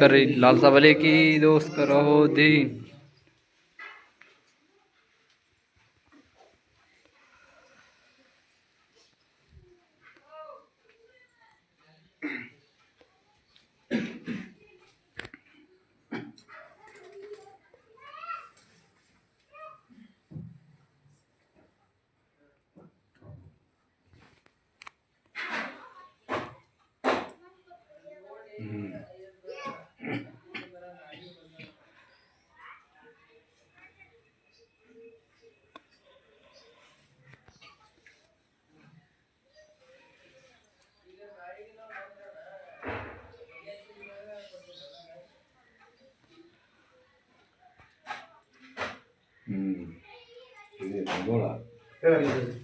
करी लालसा वाले की दोस्त करो दी। 嗯，嗯，有点了，对。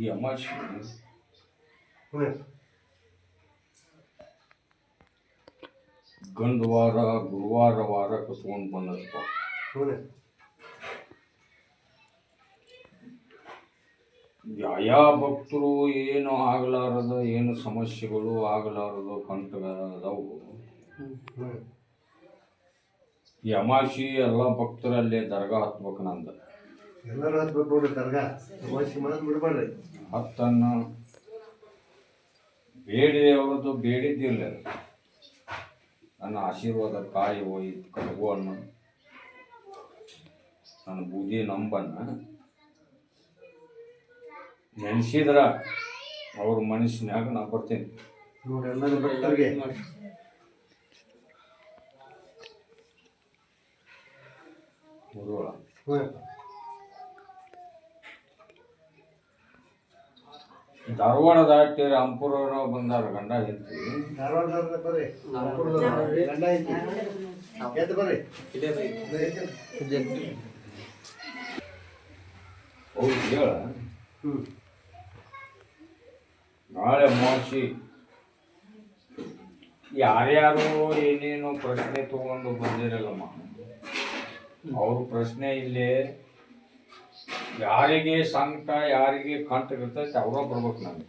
ಈ ಅಮಾಶಿ ಗಂಡು ವಾರ ಗುರುವಾರ ವಾರ ಕುತ್ಕೊಂಡು ಬಂದಪ್ಪ ಯಾವ ಭಕ್ತರು ಏನು ಆಗಲಾರದ ಏನು ಸಮಸ್ಯೆಗಳು ಆಗಲಾರದು ಕಂಟದವು ಈ ಅಮಾಶಿ ಎಲ್ಲ ಭಕ್ತರಲ್ಲೇ ದರ್ಗಾ ಹತ್ಬೇಕು ನಂದ ಎಲ್ಲರೂ ಹತ್ಬೇಕು ನೋಡ್ರಿ ಮಾಡೋದು ಬಿಡ್ಬೇಡ್ರಿ ಹತ್ತನ್ನ ಬೇಡಿ ಅವ್ರದ್ದು ಬೇಡಿದ್ದಿಲ್ಲ. ನನ್ನ ಆಶೀರ್ವಾದ ಕಾಯಿ ಹೋಯ್ ಕಟ್ಗುವನ್ನು ನನ್ನ ಬೂದಿ ನಂಬನ್ನ ನೆನೆಸಿದ್ರ ಅವ್ರ ಮನಸ್ಸಿನಾಗ ನಾ ಬರ್ತೀನಿ. ನೋಡಿ ಎಲ್ಲರೂ ಬರ್ತಾರೆ ಮುರುಳ ಹ್ಞೂ ಧಾರವಾಡ ದಾಟಿ ರಾಂಪುರ ಬಂದಾರ ಗಂಡ ಹೆಂಡತಿ. ಧಾರವಾಡದವ್ರ ಬರ್ರಿ. ನಾಗ್ಪುರದವ್ರು ಗಂಡ ಐತಿ ಎದ್ದು ಬರ್ರಿ. ಹೌದು ಹೇಳ. ನಾಳೆ ಮಾಸಿ. ಯಾರ್ಯಾರು ಏನೇನು ಪ್ರಶ್ನೆ ತಗೊಂಡು ಬಂದಿರಲ್ಲಮ್ಮ. ಅವ್ರ ಪ್ರಶ್ನೆ ಇಲ್ಲಿ ಯಾರಿಗೆ ಸಂಕಟ ಯಾರಿಗೆ ಕಂಟ ಇರ್ತೈತೆ ಅವರೋ ಬರ್ಬೇಕು ನಾನು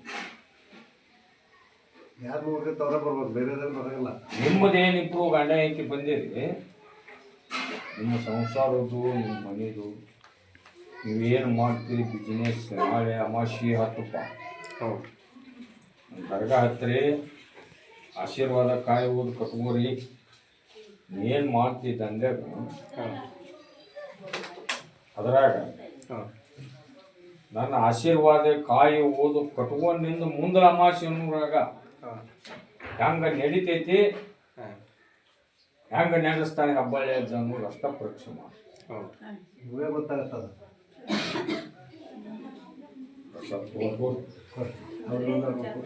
ಯಾರು ನೋಡ್ರಿ ಅವ್ರ ಬರ್ಬೇಕು ಬೇರೆ ಬರೋಲ್ಲ ಇಂಪ್ರೂವ್ ಗಂಡ ಹೆಂಡತಿ ಬಂದಿರಿ. ನಿಮ್ಮ ಸಂಸಾರದ್ದು ನಿಮ್ಮ ಮನೆದು ನೀವೇನು ಮಾಡ್ತೀರಿ ಬಿಸ್ನೆಸ್ ನಾಳೆ ಅಮಾಶಿ ಹತ್ತಪ್ಪ. ಹೌದು. ದರ್ಗಾ ಹತ್ತಿರಿ ಆಶೀರ್ವಾದ ಕಾಯುವುದು ಕಟ್ಕೋರಿ. ಏನು ಮಾಡ್ತೀ ದಂಧ್ಯಾಗ ಅದ್ರಾಗ ನನ್ನ ಆಶೀರ್ವಾದ ಕಾಯಿ ಓದು ಕಟ್ಕೊಂಡಿಂದ ಮುಂದೆ ಅಮಾಸೆ ಅನ್ನೋರಾಗ ಹೆಂಗ ನಡಿತೈತಿ? ಹೆಂಗ ನಡೆಸ್ತಾನೆ ಹಬ್ಬಳ್ಳಿ ಅನ್ನೋದು ಅಷ್ಟ ಪರೀಕ್ಷೆ ಮಾಡಿ ಇವೇ ಗೊತ್ತಾಗತ್ತದ ಹೋಗ್ಬೋದು. ಅವ್ರು ನೋಡ್ಬೇಕು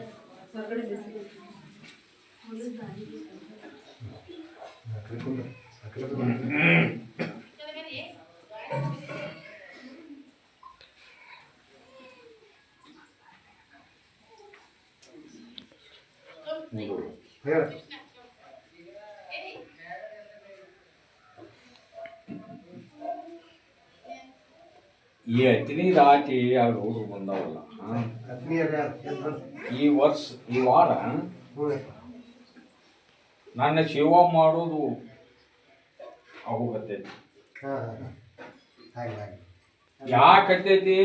ಹೇಳ. ಈ ಹತ್ತನೇ ದಾಟಿ ಅವ್ರ ಊರು ಬಂದವಲ್ಲ ಈ ವರ್ಷ ಈ ವಾರ? ನನ್ನ ಸೇವಾ ಮಾಡೋದು ಆಗೋಗತ್ತೈತಿ ಯಾಕತ್ತೈತಿ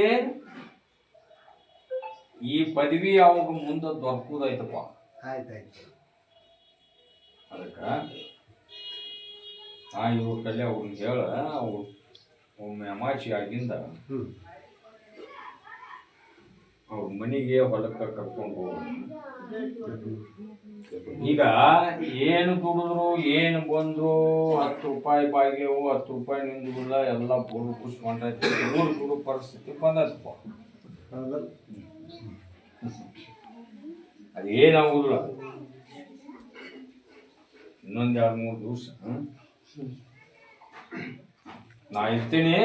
ಈ ಪದವಿ ಅವಾಗ ಮುಂದೆ ದೊರಕುದೈತಪ್ಪ? ಆಯ್ತು ಆಯ್ತು. ಅದಕ್ಕೆ ಆ ಇವ್ರ ಕಲೆ ಅವ್ರನ್ನ ಹೇಳ ಅವ್ರು ಒಮ್ಮೆ ಅಮಾಚಿ ಆಗಿಂದ ಅವ್ರ ಮನೆಗೆ ಹೊಲಕ್ಕೆ ಕರ್ಕೊಂಡು ಹೋಗೋದು ಈಗ ಏನು ದುಡಿದ್ರು ಏನು ಬಂದ್ರು ಹತ್ತು ರೂಪಾಯಿ ಬಾಗ್ಯವು ಹತ್ತು ರೂಪಾಯಿ ನಿಂದುಲ್ಲ ಎಲ್ಲ ಬೋರು ಖುಷಿ ಮಾಡೈತಿ ಊರು ದುಡು ಪರಿಸ್ಥಿತಿ ಬಂದೈತಪ್ಪ ಅದೇನಾಗುದಿಲ್ಲ ಇನ್ನೊಂದ್ ಎರಡು ಮೂರು ದಿವಸ ನಾ ಇರ್ತೀನಿ.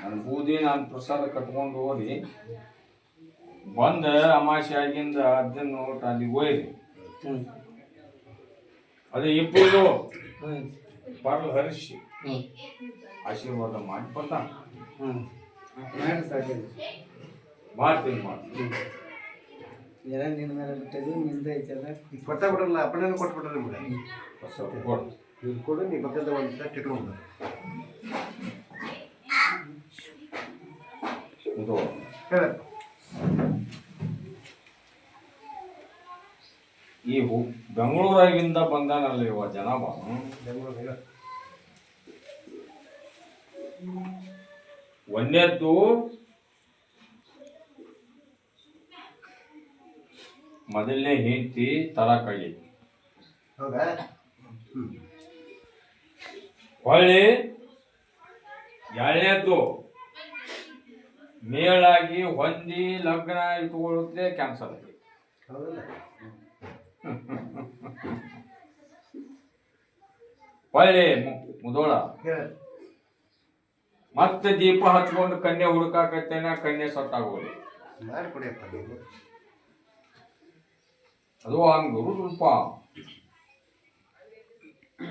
ನನ್ನ ಬೂದಿ ನಾನು ಪ್ರಸಾದ ಕಟ್ಕೊಂಡು ಹೋಗಿ ಬಂದ ಅಮಾಸೆ ಆಗಿಂದ ಅದನ್ನ ನೋಟ ಅಲ್ಲಿ ಹೋಯ್ರಿ. ಅದೇ ಇಬ್ಬರು ಪರ್ಲ್ ಹರಿಸಿ ಆಶೀರ್ವಾದ ಮಾಡಿ ಬರ್ತಾನ. ಮಾಡ್ತೀನಿ ಮಾಡ್ತೀನಿ. ಎಲ್ಲ ನಿನ್ನ ಮೇಲೆ ಬಿಟ್ಟದು ನಿಂದ ಐತಲ್ಲ ಈಗ ಕೊಟ್ಟ ಬಿಡಲ್ಲ ಅಪ್ಪನೇನು ಕೊಟ್ಬಿಟ್ರೆ ನಿಮ್ಗೆ. ಸ್ವಲ್ಪ ಕೊಡು. ಇವ್ರು ಕೊಡು ನೀ ಪಕ್ಕದ ಒಂದು ಇಟ್ಕೊಂಡು ಈ ಹು ಬೆಂಗಳೂರಾಗಿಂದ ಬಂದಾನಲ್ಲ ಇವ ಜನಾಭ. ಬೆಂಗಳೂರು ಒಂದೇದ್ದು ಮೊದಲನೇ ಹೆಂಡತಿ ತಲಾ ಕಳಿ ಹೌದಾ? ಹೊಳ್ಳಿ ಎರಡನೇದ್ದು ಮೇಳಾಗಿ ಹೊಂದಿ ಲಗ್ನ ಇಟ್ಕೊಳ್ಳುತ್ತೆ ಕ್ಯಾನ್ಸಲ್ ಆಗಿ ಹೊಳ್ಳಿ ಮುದೋಳ. ಮತ್ತೆ ದೀಪ ಹಚ್ಕೊಂಡು ಕನ್ಯೆ ಹುಡುಕಾಕತ್ತೇನ ಕನ್ಯೆ ಸತ್ತಾಗೋದು. ಮಾಡಿ ಕೊಡಿಯಪ್ಪ ಗುರು ಅದು ಹಂಗ ಸ್ವಲ್ಪ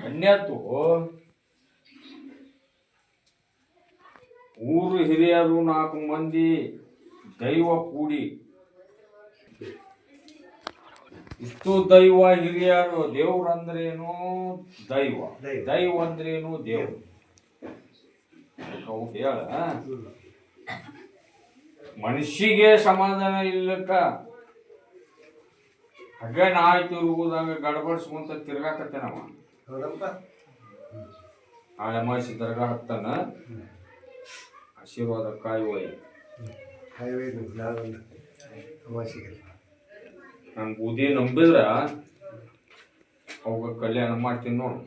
ಅನ್ಯತ್ತು ಊರು ಹಿರಿಯರು ನಾಲ್ಕು ಮಂದಿ ದೈವ ಕೂಡಿ. ಇಷ್ಟು ದೈವ ಹಿರಿಯರು ದೇವ್ರಂದ್ರೇನು ದೈವ? ದೈವ. ದೈವ ಅಂದ್ರೇನು ದೇವ್ರು ಹೇಳ. ಮನುಷ್ಯಗೆ ಸಮಾಧಾನ ಇಲ್ಲಕ್ಕ. ಹಾಗೆ ಆಯ್ತು ತಿರುಗುದಂಗ ಗಡಬಡಿಸ್ಕೊಂತ ತಿರ್ಗಾಕತ್ತೇನವ ಹೌದಪ್ಪ. ಆ ಅಮಾಸಿ ದರ್ಗಾ ಹತ್ತಾನ ಆಶೀರ್ವಾದ ಕಾಯುವ. ಹೈವೇ ಅಮಾಸಿಗೆ ನನ್ ಬೂದಿ ನಂಬಿದ್ರ ಅವಾಗ ಕಲ್ಯಾಣ ಮಾಡ್ತೀನಿ ನೋಡು.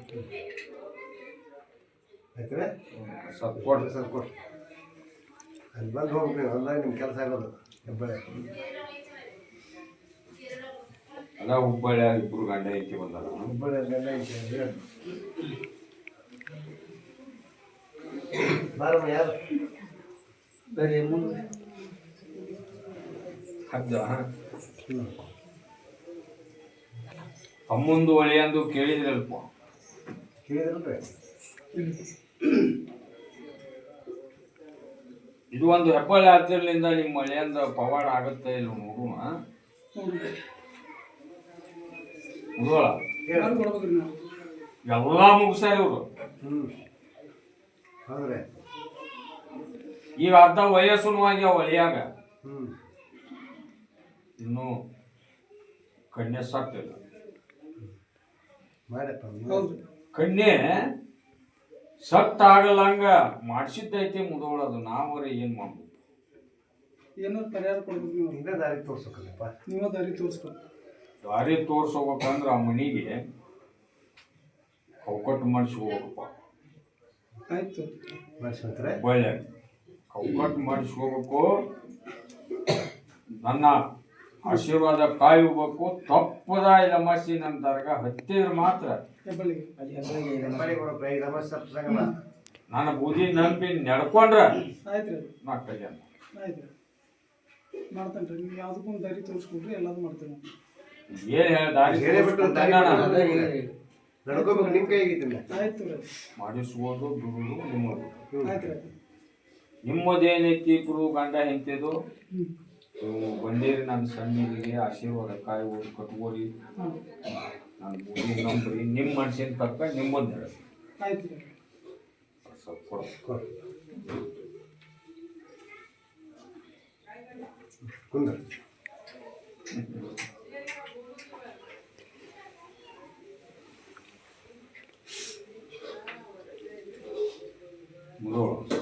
ಆಯ್ತಾ? ಸತ್ಕೊಡ್. ಸ್ವಲ್ಪ ಕೊಟ್ಟು ಅಲ್ಲಿ ಬಂದು ಹೋಗ್ಬೇಕು ಅಲ್ಲ ನಿಮ್ಮ ಕೆಲಸ ಆಗೋದು. ಹೆಬ್ಬಳೆ. ಅದ ಹುಬ್ಬಳ್ಳಿ ಇಬ್ರು ಗಂಡ ಐತಿ ಬಂದಲ್ಲ ಹುಬ್ಬಳ್ಳಿ ಗಂಡ ಐತಿ ಹೇಳು. ಬಾರಮ್ಮ ಯಾರು? ಬೇರೆ ಮುಂದೆ ಹ್ಞೂ ಅಮ್ಮಂದು ಒಳಿ ಅಂದು ಕೇಳಿದ್ರಲ್ಪ. ಕೇಳಿದ್ರಲ್ರಿ? ಇದು ಒಂದು ಹೆಬ್ಬಳ್ಳಿ ಹತ್ತಿರಲಿಂದ ನಿಮ್ಮ ಮಳೆಯಿಂದ ಪವಾಡ ಆಗುತ್ತೆ ಇಲ್ಲ ನೋಡೋಣ ಹೇಳು ಎಲ್ಲಾ ಮುಗಿಸ್ಯಾರ ಇವ್ರು ಈಗ ಅರ್ಧ ವಯಸ್ಸು ಆಗ್ಯಾವ ಒಳಿಯಾಗ ಹ್ಞೂ ಇನ್ನು ಕಣ್ಣೆ ಮಾಡಪ್ಪ ಕನ್ಯೆ ಸಟ್ ಆಗಲಂಗ ಮಾಡಿಸಿದ್ದೈತಿ ಮುದೋಳದು ನಾವರ ಏನ್ ಮಾಡ್ಬೇಕು? ಏನೋ ಪರಿಹಾರ ಕೊಡ್ಬೇಕು ನೀವು. ನೀವೇ ದಾರಿ ತೋರ್ಸಕ್ಕಲ್ಲಪ್ಪ ನೀವೇ ದಾರಿ ತೋರಿಸ್ಬೇಕು. ದಾರಿ ತೋರಿಸ್ಬೇಕಂದ್ರೆ ಆ ಮನಿಗೆ ಕೌಕಟ್ಟು ಮಾಡಿಸಿ ಹೋಗ್ಬೇಕಪ್ಪ ಆಯ್ತು. ಮಾಡಿಸ್ಕೊಂತಾರೆ ಒಳ್ಳೆ ಕೌಕಟ್ಟು ಮಾಡಿಸಿ ಹೋಗ್ಬೇಕು. ನನ್ನ ಆಶೀರ್ವಾದ ಕಾಯಬೇಕು. ತಪ್ಪದ ಇಲ್ಲಮಸಿ ನನ್ನ ದರ್ಗ ಹತ್ತಿದ್ರೆ ಮಾತ್ರ. ನನ್ನ ಬುದ್ಧಿ ನಂಬಿ ನಡ್ಕೊಂಡ್ರ ಆಯ್ತು ರೀ ನಾ ಕಲ್ಯಾಣ. ಆಯ್ತು ಮಾಡ್ತೇನೆ ರೀ ನೀವು ಯಾವುದಕ್ಕೂ ದಾರಿ ತೋರಿಸ್ಕೊಡ್ರಿ ಎಲ್ಲದೂ ಮಾಡ್ತೇನೆ. ಏನ್ ಹೇಳ ದಾರಿ ನಡ್ಕೋಬೇಕು ನಿಮ್ಮ ಆಯ್ತು ರೀ ಮಾಡಿಸುವುದು ಬಿಡುವುದು ನಿಮ್ಮದು. ಆಯ್ತು ನಿಮ್ಮದೇನೈತಿ ಗಂಡ ಹೆಂಡತಿದು? ನೀವು ಬಂದಿರಿ ನನ್ನ ಸಣ್ಣಿಗೆ ಆಶೀರ್ವಾದ ಕಾಯಿ ಹೋಗಿ ಕಟ್ಕೋರಿ ನಾನು ಬುದ್ಧಿ ನಂಬ್ರಿ ನಿಮ್ಮ ಮನ್ಸಿನ ತಕ್ಕ ನಿಮ್ಮೊಂದು ಹೇಳಿ ಸ್ವಲ್ಪ ಕೊಡು. ಕುಂದ್ರ.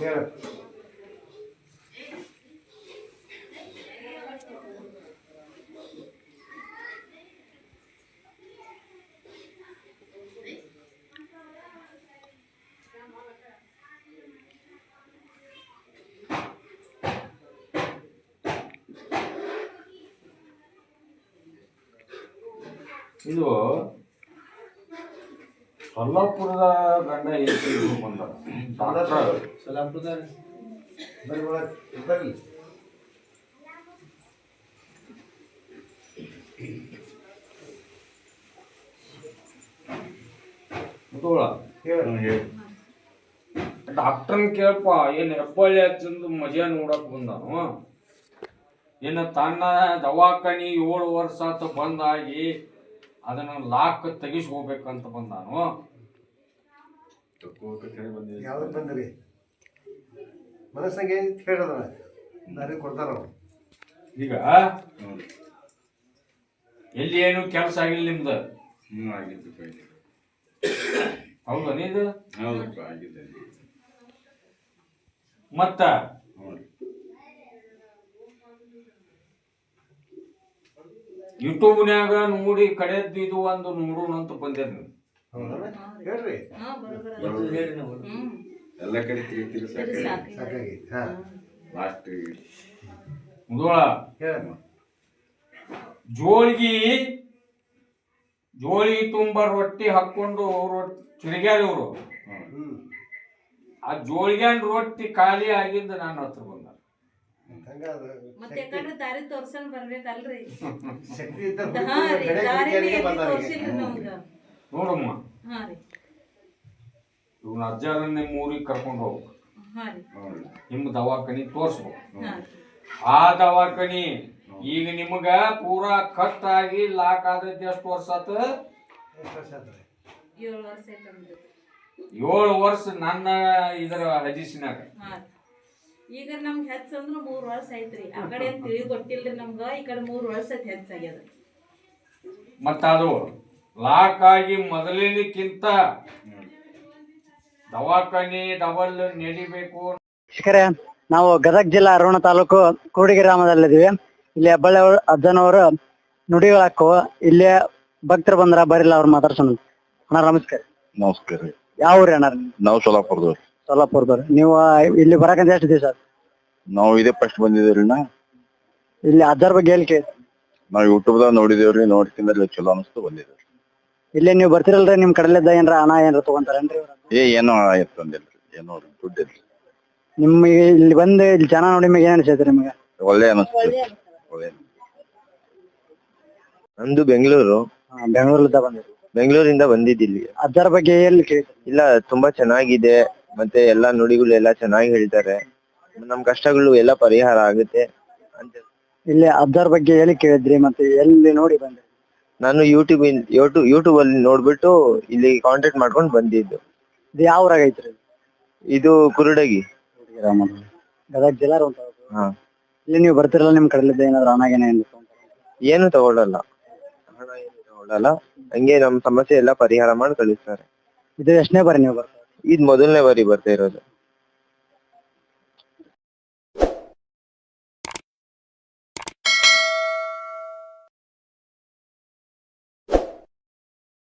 ಮುಗಿದೋಳು. ಹೇಳ ಇದು ಸೊಲ್ಲಾಪುರದ ಗಂಡ ಡಾಕ್ಟರ್ ಡಾಕ್ಟರ್ನ ಕೇಳಪ್ಪ ಏನು ಹೆಬ್ಬಳ್ಳಿ ಹಚ್ಚಂದು ಮಜಾ ನೋಡಕ್ ಬಂದಾನು? ಏನು ತನ್ನ ದವಾಖಾನಿ ಏಳು ವರ್ಷ ಆತ ಬಂದಾಗಿ ಅದನ್ನ ಲಾಕ್ ತೆಗಿಸ್ಕೋಬೇಕಂತ ಬಂದಾನು? ಯಾವ್ದಕ್ಕೆ ಬಂದ್ರಿ? ಮನಸ್ಸಂಗೆ ಹೇಳದ ನನಗೆ ಕೊಡ್ತಾರ ಅವ್ರು ಈಗ ಎಲ್ಲಿ ಏನು ಕೆಲಸ ಆಗಿಲ್ಲ ನಿಮ್ದು? ಹ್ಞೂ ಆಗಿದ್ದು ಪೈಲೆ ಹೌದಾ ನೀದು? ಹೌದಪ್ಪ ಆಗಿದೆ. ಮತ್ತ? ಹ್ಞೂ ಯೂಟ್ಯೂಬ್ನ್ಯಾಗ ನೋಡಿ ಕಡೆದ್ದು ಇದು ಒಂದು ನೋಡೋಣ ಅಂತ ಬಂದೆ ನೀವು ಹೇಳ್ರಿ. ಎಲ್ಲ ಕಡೆ ತಿರುಗಿ ತಿರುಗಿ ಸಾಕಾಗಿ ಸಾಕಾಗೈತಿ ಹಾ. ಲಾಸ್ಟ್ ಮುದೋಳ ಹೇಳ ಜೋಳಿಗೆ ಜೋಳಿಗೆ ತುಂಬ ರೊಟ್ಟಿ ಹಾಕೊಂಡು ರೊಟ್ಟಿ ತಿರುಗ್ಯಾರ ಇವರು. ಆ ಜೋಳಿಗ್ಯಾನ್ ರೊಟ್ಟಿ ಖಾಲಿ ಆಗಿದ್ದು ನಾನು ಹತ್ರ ಬಂದ. ಮತ್ತೆ ಯಾಕಂದ್ರೆ ದಾರಿ ತೋರ್ಸನ್ ಬರ್ಬೇಕಲ್ರಿ. ಶಕ್ತಿ ಇದ್ದ ನೋಡಮ್ಮ. ಹಾ ರೀ. ಇವ್ನ ಅಜ್ಜಾರನ್ನೇ ಮೂರಿಗೆ ಕರ್ಕೊಂಡು ಹೋಗ್ಬೇಕು. ಹಾ ರೀ. ನಿಮ್ಮ ದವಾಖಾನಿ ತೋರಿಸ್ಬೇಕು. ಹಾ ರೀ. ಆ ದವಾಖಾನಿ ಈಗ ನಿಮಗ ಪೂರಾ ಕಟ್ ಆಗಿ ಲಾಕ್ ಆದ್ರೆ ಎಷ್ಟು ವರ್ಷ ಆತ? ಎಷ್ಟು ವರ್ಷ? ಏಳು ವರ್ಷ ಏಳು ವರ್ಷ ನನ್ನ ಇದರ ಹದಿಸಿನಾಗ ಹಾ ರೀ. ಈಗ ನಮ್ಗೆ ಹೆಚ್ಚ ಅಂದ್ರೆ ಮೂರ್ ವರ್ಷ ಐತ್ರಿ ಆ ಕಡೆ ಏನ್ ತಿಳಿ ಗೊತ್ತಿಲ್ರಿ ನಮ್ಗ. ಈ ಕಡೆ ಮೂರ್ ವರ್ಷ ಹೆಚ್ಚಾಗ್ಯದ ಮತ್ತ ಅದು ಲಾಕ್ ಆಗಿ ಮೊದಲಿನಕ್ಕಿಂತ ದವಾಖಾನೆ ಡಬಲ್ ನಡಿಬೇಕು ಶಿಖರೆ ನಾವು ಗದಗ ಜಿಲ್ಲಾ ಅರೋಣ ತಾಲೂಕು ಕೂಡಿಗೆ ಗ್ರಾಮದಲ್ಲಿದ್ದೀವಿ. ಇಲ್ಲಿ ಹೆಬ್ಬಳ್ಳಿ ಅವರು ಅಜ್ಜನವರು ನುಡಿಗಳಾಕವು ಇಲ್ಲಿ ಭಕ್ತರು ಬಂದ್ರ ಬರಿಲ್ಲ ಅವ್ರು ಮಾತಾಡ್ಸೋಣ. ಅಣ್ಣ ನಮಸ್ಕಾರ. ನಮಸ್ಕಾರ ರೀ. ಯಾವ ಊರಿ ಅಣ್ಣ? ನಾವು ಸೋಲಾಪುರದವ್ರು ಸೋಲಾಪುರದವ್ರು. ನೀವು ಇಲ್ಲಿ ಬರಕಂತ ಎಷ್ಟು ದಿವಸ? ನಾವು ಇದೇ ಫಸ್ಟ್ ಬಂದಿದ್ದೇವ್ರಿ ನಾ ಇಲ್ಲಿ ಅಜ್ಜರ ಬಗ್ಗೆ ಹೇಳಿಕೆ ನಾವು ಯೂಟ್ಯೂಬ್ದಾಗ ನೋಡಿದೇವ್ರಿ ನೋಡ್ತಿಂದ್ರೆ ಚಲೋ ಅನಿಸ್ತು ಬಂದಿದ್ದೇವ್ರಿ ಇಲ್ಲಿ ನೀವು ಬರ್ತಿರಲ್ರಿ ನಿಮ್ ಕಡಲೆ ಏನ್ರ ಹಣ ಏನ್ರ ತಗೊಂತಾರೇನ್ರಿ ಏ ಏನೋ ಏನೋ ದುಡ್ಡು ನಿಮ್ಗೆ ಇಲ್ಲಿ ಬಂದು ಇಲ್ಲಿ ಜನ ನೋಡಿ ನಿಮಗೆ ಏನ್ ಅನ್ಸೈತ್ರಿ ನಿಮ್ಗೆ? ಒಳ್ಳೆ ಅನಿಸ್ತು ಒಳ್ಳೆ ನಮ್ದು ಬೆಂಗಳೂರು. ಬೆಂಗಳೂರಿಂದ ಬಂದಿರಿ ಬೆಂಗಳೂರಿಂದ ಬಂದಿದ್ದಿಲ್ಲಿ ಅದರ ಬಗ್ಗೆ ಎಲ್ಲಿ ಕೇಳಿ ಇಲ್ಲ ತುಂಬಾ ಚೆನ್ನಾಗಿದೆ ಮತ್ತೆ ಎಲ್ಲಾ ನುಡಿಗಳು ಎಲ್ಲ ಚೆನ್ನಾಗಿ ಹೇಳ್ತಾರೆ. ನಮ್ ಕಷ್ಟಗಳು ಎಲ್ಲ ಪರಿಹಾರ ಆಗುತ್ತೆ ಅಂತ. ಇಲ್ಲಿ ಅದರ ಬಗ್ಗೆ ಎಲ್ಲಿ ಕೇಳಿದ್ರಿ ಮತ್ತೆ ಎಲ್ಲಿ ನೋಡಿ ಬಂದ್ರಿ? ನಾನು ಯೂಟ್ಯೂಬ್ ಯೂಟ್ಯೂಬ್ ಯೂಟ್ಯೂಬ್ ಅಲ್ಲಿ ನೋಡ್ಬಿಟ್ಟು ಇಲ್ಲಿ ಕಾಂಟ್ಯಾಕ್ಟ್ ಮಾಡ್ಕೊಂಡು ಬಂದಿದ್ದು. ಇದು ಯಾವ ಊರಾಗ ಐತ್ರಿ ಇದು? ಕುರುಡಗಿ. ಗದಗ ಜಿಲ್ಲಾರ ಅಂತ ಹಾ. ಇಲ್ಲಿ ನೀವು ಬರ್ತಿರಲ್ಲ ನಿಮ್ ಕಡಲಿದ್ದ ಏನಾದ್ರು ಹಣ ಏನ ಏನು ತಗೊಳ್ಳಲ್ಲ ಹಣ ಏನು ತಗೊಳ್ಳಲ್ಲ ಹಂಗೆ ನಮ್ ಸಮಸ್ಯೆ ಎಲ್ಲ ಪರಿಹಾರ ಮಾಡಿ ಕಳಿಸ್ತಾರೆ. ಇದು ಎಷ್ಟನೇ ಬಾರಿ ನೀವು ಬರ್ತಾರೆ ಇದು ಮೊದಲನೇ ಬಾರಿ ಬರ್ತಾ ಇರೋದು.